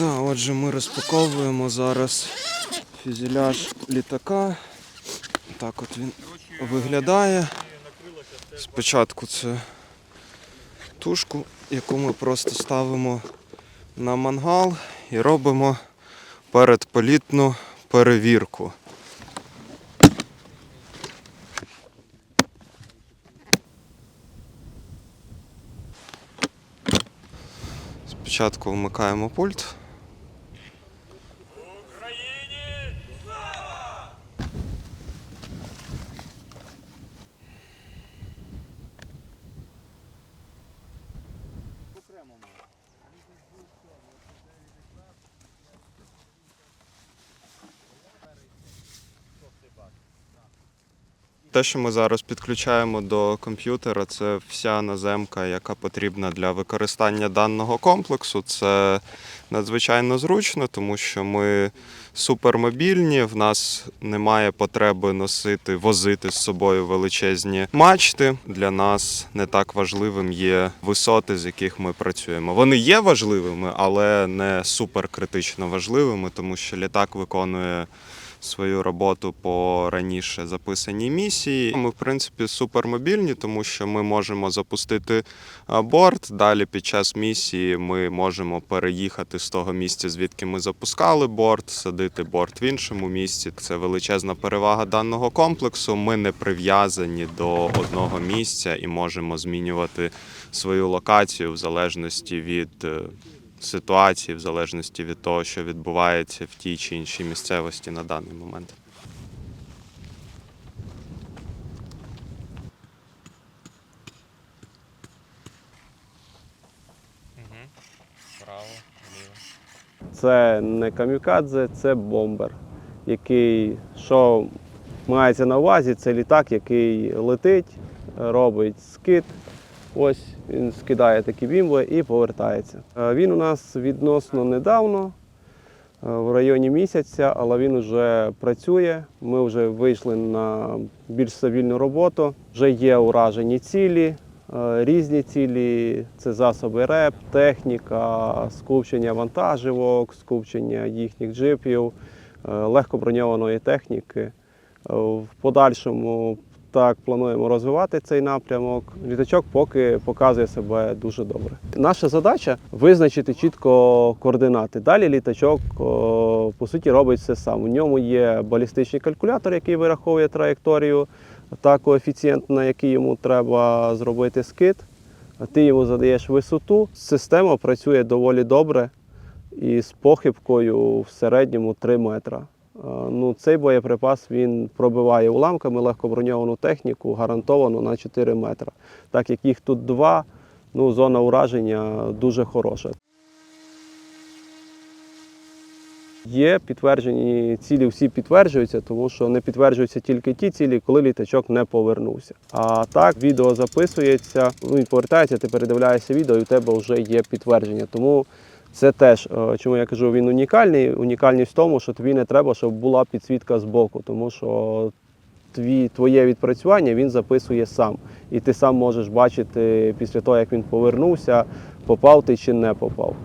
Так, отже, ми розпаковуємо зараз фюзеляж літака. Так от він виглядає. Спочатку це тушку, яку ми просто ставимо на мангал і робимо передполітну перевірку. Спочатку вмикаємо пульт. Те, що ми зараз підключаємо до комп'ютера, це вся наземка, яка потрібна для використання даного комплексу. Це надзвичайно зручно, тому що ми супермобільні. В нас немає потреби носити, возити з собою величезні мачти. Для нас не так важливим є висоти, з яких ми працюємо. Вони є важливими, але не суперкритично важливими, тому що літак виконує свою роботу по раніше записаній місії. Ми, в принципі, супермобільні, тому що ми можемо запустити борт. Далі під час місії ми можемо переїхати з того місця, звідки ми запускали борт, садити борт в іншому місці. Це величезна перевага даного комплексу. Ми не прив'язані до одного місця і можемо змінювати свою локацію в залежності від. Ситуації в залежності від того, що відбувається в тій чи іншій місцевості на даний момент. Це не камікадзе, це бомбер, який, що мається на увазі, це літак, який летить, робить скид. Ось він скидає такі бімби і повертається. Е, Він у нас відносно недавно, е, в районі місяця, але він вже працює. Ми вже вийшли на більш стабільну роботу. Вже є уражені цілі, е, різні цілі. Це засоби РЕП, техніка, скупчення вантажівок, скупчення їхніх джипів, легкоброньованої техніки. В подальшому так плануємо розвивати цей напрямок. Літачок поки показує себе дуже добре. Наша задача визначити чітко координати. Далі літачок по суті робить все сам. У ньому є балістичний калькулятор, який вираховує траєкторію та коефіцієнт, на який йому треба зробити скид. Ти йому задаєш висоту. Система працює доволі добре і з похибкою в середньому 3 метра. Е, Ну, цей боєприпас він пробиває уламками легкоброньовану техніку гарантовано на 4 метра. Так як їх тут два, ну, зона ураження дуже хороша. Є підтверджені цілі, всі підтверджуються, тому що не підтверджуються тільки ті цілі, коли літачок не повернувся. А так, відео записується, ну, він повертається, ти передивляєшся відео, і у тебе вже є підтвердження. Тому це теж, е, чому я кажу, він унікальний. Унікальність в тому, що тобі не треба, щоб була підсвітка з боку, тому що твій, твоє відпрацювання він записує сам. І ти сам можеш бачити після того, як він повернувся, попав ти чи не попав.